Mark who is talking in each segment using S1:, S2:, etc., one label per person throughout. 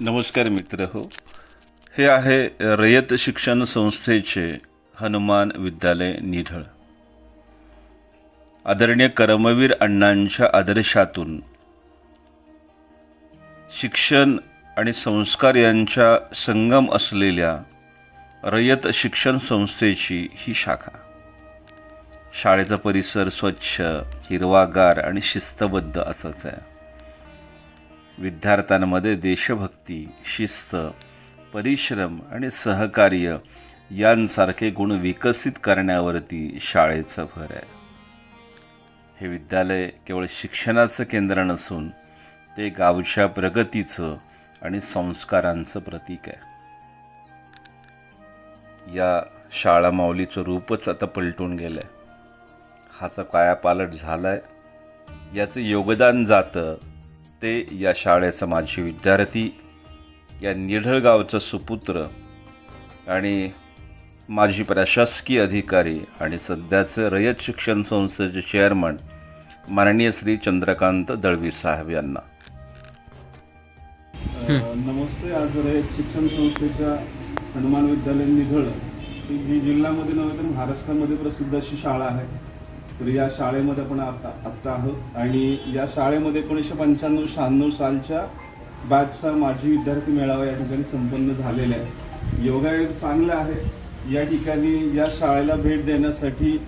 S1: नमस्कार मित्र हो. हे आहे रयत शिक्षण संस्थेचे हनुमान विद्यालय निधळ. आदरणीय कर्मवीर अण्णांच्या आदर्शातून शिक्षण आणि संस्कार यांच्या संगम असलेल्या रयत शिक्षण संस्थेची ही शाखा. शाळेचा परिसर स्वच्छ हिरवागार आणि शिस्तबद्ध असाच आहे. विद्यार्थ्यांमध्ये देशभक्ती शिस्त परिश्रम आणि सहकार्य यांसारखे गुण विकसित करण्यावरती शाळेचं भर आहे. हे विद्यालय केवळ शिक्षणाचं केंद्र नसून ते गावच्या प्रगतीचं आणि संस्कारांचं प्रतीक आहे. या शाळा माऊलीचं रूपच आता पलटून गेलं आहे हाचा कायापालट झाला आहे याचं योगदान जातं ते या शाळेचा माजी विद्यार्थी या निढळगावचं सुपुत्र आणि माजी प्रशासकीय अधिकारी आणि सध्याचे रयत शिक्षण संस्थेचे चेअरमन माननीय श्री चंद्रकांत दळवी साहेब यांना.
S2: नमस्ते. आज रयत शिक्षण संस्थेच्या हनुमान विद्यालय निघळ ही जिल्ह्यामध्ये नव्हे तर महाराष्ट्रामध्ये प्रसिद्ध अशी शाळा आहे. तर या शाळेमध्ये आपण आता आत्ता आहोत. आणि या शाळेमध्ये एकोणीसशे पंच्याण्णव शहाण्णव सालच्या बॅचचा माजी विद्यार्थी मेळावा या ठिकाणी संपन्न झालेला आहे. योगायोग चांगला आहे. या ठिकाणी या शाळेला भेट देण्यासाठी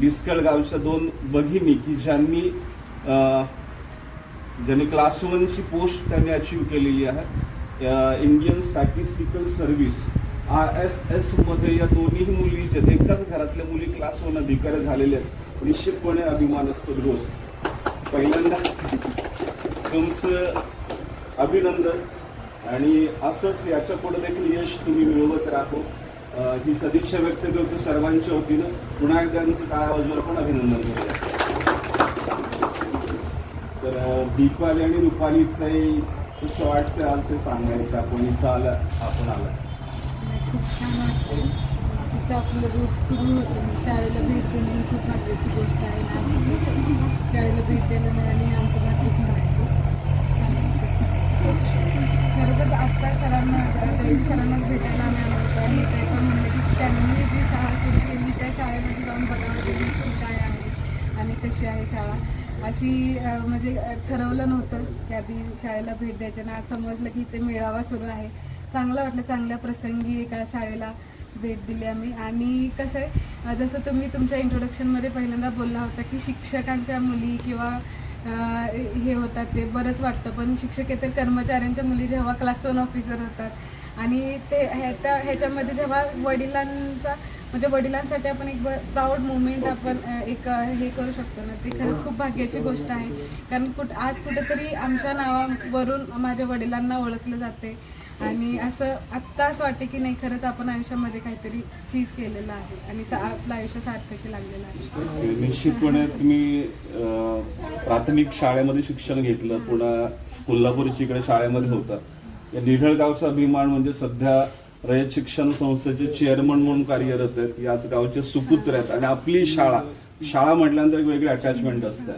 S2: डिस्कळ गावच्या दोन भगिनी की ज्यांनी ज्यांनी क्लास वनची पोस्ट त्यांनी अचीव केलेली आहे. Indian statistical service R S एसमध्ये या दोन्ही मुली आहेत, एकाच घरातल्या मुली क्लास वन अधिकारी झालेल्या आहेत. निश्चितपणे अभिमानास्पद रोज पहिल्यांदा तुमचं अभिनंदन आणि असंच याच्यापुढे देखील यश तुम्ही मिळवत राहो. ही सदिच्छा व्यक्त करतो सर्वांच्या वतीनं. पुन्हा एकदा त्यांचं काय पण अभिनंदन करतो तर दीपाली आणि रुपाली ताई कसं वाटतं आज सांगायचं? आपण इथं आला आपण आला.
S3: खूप छान वाटते तिथं आपलं रूट सुरू होतं. शाळेला भेट देणं ही खूप महत्त्वाची गोष्ट आहे आज शाळेला भेट द्यायला मिळाली आमचं भाग्यच म्हणायचं. खरंतर वाटतं. तर आत्ता सरांना सरांनाच भेटायला आम्ही आलो हे आणि ते पण म्हणलं की त्यांनी जी शाळा सुरू केली त्या शाळेमध्ये जाऊन बघावं गेली काय आहे आणि कशी आहे शाळा. अशी म्हणजे ठरवलं नव्हतं की आधी शाळेला भेट द्यायच्या ना आज समजलं की इथे मेळावा सुरू आहे. चांगलं वाटलं चांगल्या प्रसंगी एका शाळेला भेट दिली आम्ही. आणि कसं आहे जसं तुम्ही तुमच्या इंट्रोडक्शनमध्ये पहिल्यांदा बोलला होता की शिक्षकांच्या मुली किंवा हे होतात ते बरंच वाटतं. पण शिक्षकेतर कर्मचाऱ्यांच्या मुली जेव्हा क्लास वन ऑफिसर होतात. आणि ते ह्याच्या ह्याच्यामध्ये जेव्हा वडिलांचा म्हणजे वडिलांसाठी आपण एक प्राऊड मुवमेंट आपण एक हे करू शकतो ना. ती खरंच खूप भाग्याची गोष्ट आहे. कारण कुठ आज कुठेतरी आमच्या नावावरून माझ्या वडिलांना ओळखलं जाते. आणि असं आत्ता असं वाटते की नाही खरंच आपण आयुष्यामध्ये काहीतरी चीज केलेलं आहे आणि सा- आपलं आयुष्य सार्थकी लागलेलं आहे.
S2: निश्चितपणे तुम्ही प्राथमिक शाळेमध्ये शिक्षण घेतलं. पुन्हा कोल्हापूरच्या इकडे शाळेमध्ये होता या निढळगावचा अभिमान म्हणजे सध्या रयत शिक्षण संस्थेचे चेअरमन म्हणून कार्यरत आहेत. याच गावचे सुपुत्र आहेत. आणि आपली शाळा शाळा म्हटल्यानंतर एक वेगळी अटॅचमेंट असते.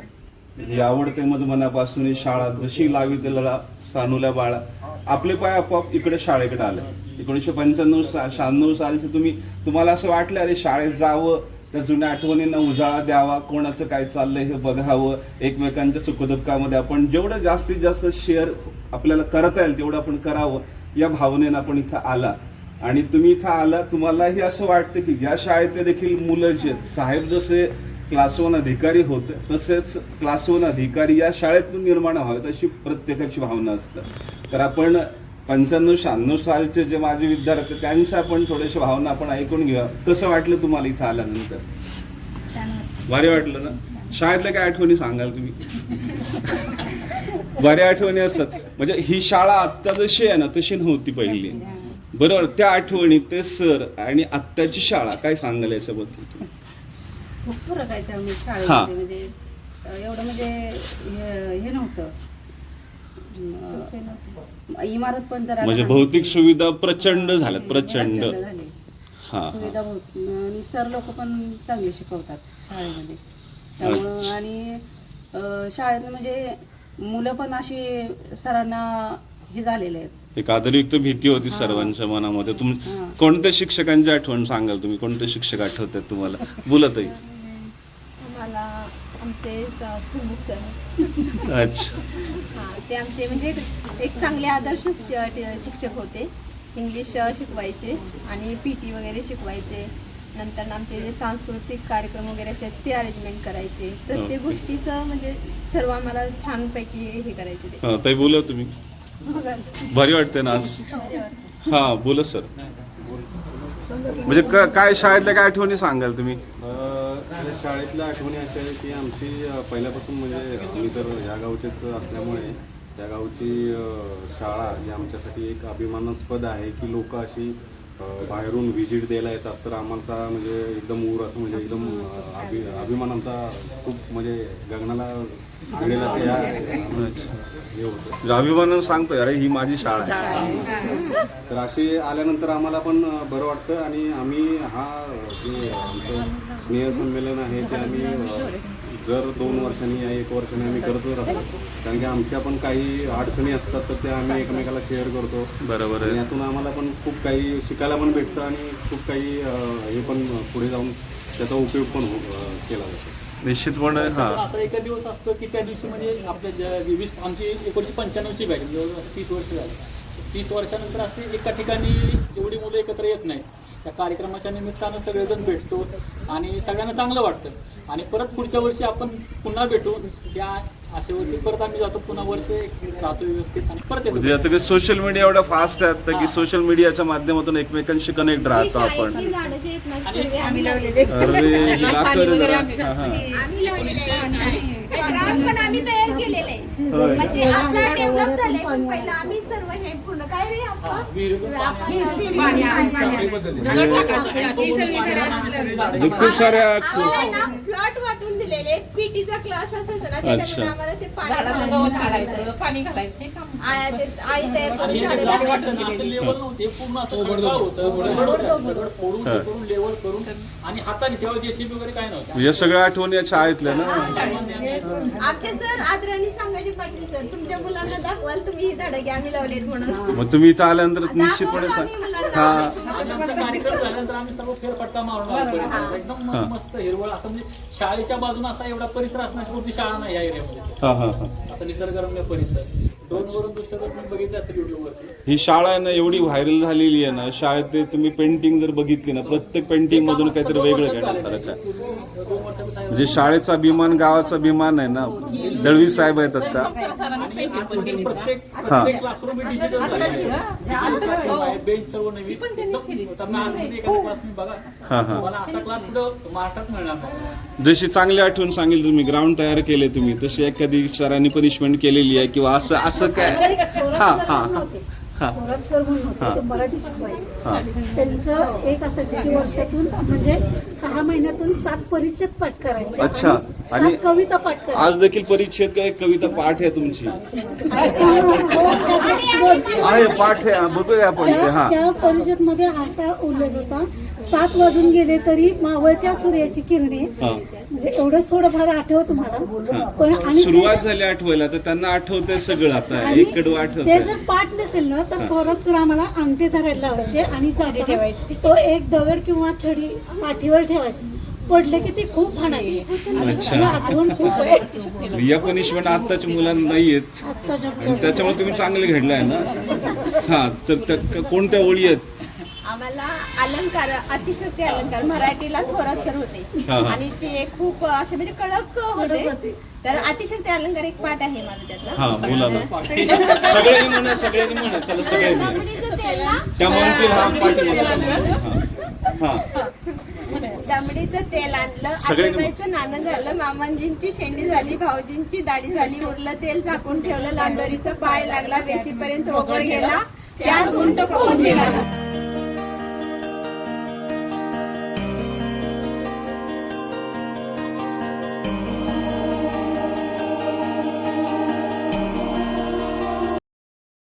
S2: ही आवडते मज मनापासून ही शाळा जशी लावी त्याला सानुल्या बाळा. आपले पाय आपोआप इकडे शाळेकडे आले. एकोणीसशे पंच्याण्णव सा शहाण्णव सालचे तुम्ही तुम्हाला असं वाटलं अरे शाळेत जावं त्या जुन्या आठवणींना उजाळा द्यावा कोणाचं काय चाललंय हे बघावं एकमेकांच्या सुखदुःखामध्ये आपण जेवढं जास्तीत जास्त शेअर आपल्याला करता येईल तेवढं आपण करावं या भावनेनं आपण इथं आला. आणि तुम्ही इथं आला तुम्हालाही असं वाटतं की या शाळेतले देखील मुलं जे आहेत, साहेब जसे क्लास वन अधिकारी होते तसेच क्लास वन अधिकारी या शाळेतून निर्माण व्हावेत अशी प्रत्येकाची भावना असते. तर आपण पंच्याण्णव शहाण्णव सालचे जे माझे विद्यार्थी त्यांच्या आपण थोड्याशा भावना आपण ऐकून घेऊया. कसं वाटलं तुम्हाला इथं आल्यानंतर? भारी वाटलं ना? शाळेतल्या काय आठवणी सांगाल तुम्ही? बऱ्या आठवणी असतात. म्हणजे ही शाळा आत्ता जशी आहे ना तशी नव्हती पहिली. बरोबर त्या आठवणी ते सर आणि आत्ताची शाळा काय सांगाल याच्याबद्दल तुम्ही?
S4: खूप फरक आहे त्यामुळे
S2: हा.
S4: शाळेमध्ये. म्हणजे एवढं म्हणजे हे हे नव्हतं. अं, इमारत पण जरा
S2: म्हणजे. भौतिक सुविधा प्रचंड झाल्यात प्रचंड
S4: प्रचंड. झाली.
S2: हा
S4: सुविधा आणि सर लोक पण चांगले शिकवतात शाळेमध्ये. त्यामुळं आणि अं, शाळेत म्हणजे मुलं पण अशी सरांना हे झालेले आहेत.
S2: एक आदरयुक्त भीती होती सर्वांच्या मनामध्ये. तुम कोणत्या शिक्षकांची आठवण सांगाल तुम्ही? कोणते शिक्षक आठवतात तुम्हाला? बोलतही
S5: आमचे सुमुख सर.
S2: अच्छा.
S5: हां ते आमचे म्हणजे एक चांगले आदर्श शिक्षक होते. इंग्लिश शिकवायचे आणि पी टी वगैरे शिकवायचे. नंतर आमचे जे सांस्कृतिक कार्यक्रम वगैरे असे ते अरेंजमेंट करायचे. प्रत्येक. गोष्टीचं म्हणजे सर्व आम्हाला छानपैकी हे करायचे ते.
S2: बोला तुम्ही. भारी वाटते ना आज. हा बोला सर. म्हणजे काय शाळेतल्या काय आठवणी सांगाल तुम्ही?
S6: या शाळेतल्या आठवणी अशा आहे की आमची पहिल्यापासून म्हणजे मी तर या गावचेच असल्यामुळे त्या गावची शाळा जी आमच्यासाठी एक अभिमानास्पद आहे की लोक अशी बाहेरून व्हिजिट द्यायला येतात. तर आम्हाला म्हणजे एकदम ऊर असं म्हणजे एकदम अभि अभिमान आमचा खूप म्हणजे गगनाला मिळेल असं या हे होतं.
S2: अभिमानानं सांगतोय अरे ही माझी शाळा आहे.
S6: तर असे आल्यानंतर आम्हाला पण बरं वाटतं आणि आम्ही हा जे आमचं स्नेहसंमेलन आहे ते आम्ही जर दोन वर्षांनी या एक वर्षांनी आम्ही करतच राहतो. कारण की आमच्या पण काही अडचणी असतात तर त्या आम्ही एकमेकाला शेअर करतो.
S2: बरोबर आहे.
S6: यातून आम्हाला पण खूप काही शिकायला पण भेटतं आणि खूप काही हे पण पुढे जाऊन त्याचा उपयोग पण हो- केला जातो.
S2: निश्चितपणे हा.
S7: असा एका दिवस असतो की त्या दिवशी म्हणजे आपल्या वीस आमची एकोणीसशे पंच्याण्णवची बॅच जवळजवळ तीस वर्ष झाली. तीस वर्षानंतर असे एका ठिकाणी एवढी मुलं एकत्र येत नाही त्या कार्यक्रमाच्या निमित्तानं सगळेजण भेटतो आणि सगळ्यांना चांगलं वाटतं. आणि परत पुढच्या वर्षी आपण पुन्हा भेटू. त्या आशेवरती परत आम्ही जातो. पुन्हा वर्ष राहतो व्यवस्थित आणि परत
S2: म्हणजे
S7: येतो
S2: आता सोशल मीडिया एवढा फास्ट आहे आता की सोशल मीडियाच्या माध्यमातून एकमेकांशी कनेक्ट राहतो आपण.
S5: शाळेतली झाडं जे आहेत ना
S7: आणि
S5: सर्व
S4: आम्ही
S2: अरे
S5: पण तयार केलेले आहे. म्हणजे आता डेव्हलप झाले पण पहिलं आम्ही सर्व हे
S2: खूप साऱ्या
S5: प्लॉट वाटून दिलेले पीटीचा क्लास असायचा ना त्याच्यामध्ये. आम्हाला ते पाणी काढायचं
S4: पाणी घालायचं
S5: आळ्या ते आळी तयार
S7: आणि
S5: करून
S7: हे
S5: झाडं
S7: ग्राउंड
S5: लावायची.
S7: वाटतं ना, असं लेवल नव्हते पूर्ण असं खडकाळ होतं दगड होते असे दगड फोडून हे करून लेवल करून आणि हाताने तेव्हा जेसीबी वगैरे काय नव्हतं.
S2: या सगळ्या आठवणी या शाळेतल्या ना?
S5: आमचे सर आदराणी सांगायचे पाटील सर तुमच्या मुलांना दाखवाल तुम्ही ही झाडं घ्या आम्ही लावलेत म्हणून.
S2: मग तुम्ही इथं आल्यानंतर निश्चितपणे सांग. हा.
S7: आणि आमचा कार्यक्रम झाल्यानंतर आम्ही सर्व फेरफटका मारून आलो. परिसरात. एकदम. मस्त हिरवळ असं म्हणजे शाळेच्या बाजूने असा एवढा परिसर असण्याची कोणती शाळा नाही या एरियामध्ये
S2: हा हा हा.
S7: असं निसर्गरम्य परिसर.
S2: ही शाळा आहे ना एवढी व्हायरल झालेली आहे ना शाळेत ते तुम्ही पेंटिंग जर बघितली ना प्रत्येक पेंटिंग मधून काहीतरी वेगळं आहे
S7: दोन वर्षाचं
S2: म्हणजे शाळेचा अभिमान गावाचा अभिमान आहे ना दळवी साहेब आहेत आता. हा. हा
S7: तुम्हाला असा क्लास कुठं महाराष्ट्रात मिळणार नाही.
S2: जशी चांगली आठवण सांगेल तुम्ही ग्राउंड तयार केले तुम्ही तशी एखादी सरांनी पनिशमेंट केलेली आहे किंवा असं असं काय? हा हा हा.
S8: थोरात सर म्हणून मराठी शिकवायचे. त्यांचं एक असायचं की वर्षातून म्हणजे सहा महिन्यातून सात परिच्छेद पाठ करायचे.
S2: अच्छा.
S8: आणि कविता पाठ करायचे.
S2: आज देखील परीक्षेत काय कविता पाठ आहे तुमची? आहे पाठ आहे. हा, बघूया आपण ते हा.
S8: त्या परिषदमध्ये असा उल्लेख होता सात वाजून गेले तरी मावळत्या सूर्याची किरणे.
S2: हा.
S8: म्हणजे एवढंच थोडंफार आठवत मला. पण आणि ते-
S2: सुरुवात झाली आठवायला तर त्यांना आठवतंय सगळं आता.
S8: आणि
S2: एक कडू
S8: ते
S2: आठवतंय
S8: जर पाठ नसेल ना तर सर आम्हाला अंगठे धरायला लावायचे आणि जाताना
S4: ठेवायचे.
S8: तो एक दगड किंवा छडी पाठीवर ठेवायची. पडले की ती खूप हाणायची आठवण खूप आहे.
S2: या पनिशमेंट आत्ताच्या मुलांना नाहीयेत.
S8: आत्ताच्या
S2: आणि त्याच्यामुळे तुम्ही चांगले घडलाय ना? हा तर कोणत्या ओळी आहेत?
S5: आम्हाला अलंकार अतिशक्ती अलंकार मराठीला थोरात सर होते.
S2: हा, हा.
S5: आणि ते खूप असे म्हणजे कडक होते. तर अतिशक्ती अलंकार एक पाठ आहे माझा
S2: हा
S5: त्यातला दमडीचं तेल
S2: त्या
S5: आणलं
S2: सगळ्यांनी-
S5: आजोबाईचं नाणं झालं. मामांजींची शेंडी झाली भाऊजींची दाढी झाली उरलं तेल झाकून ठेवलं लांडोरीचा पाय लागला वेशीपर्यंत ओघळ गेला. त्यात उंट कोण निघाला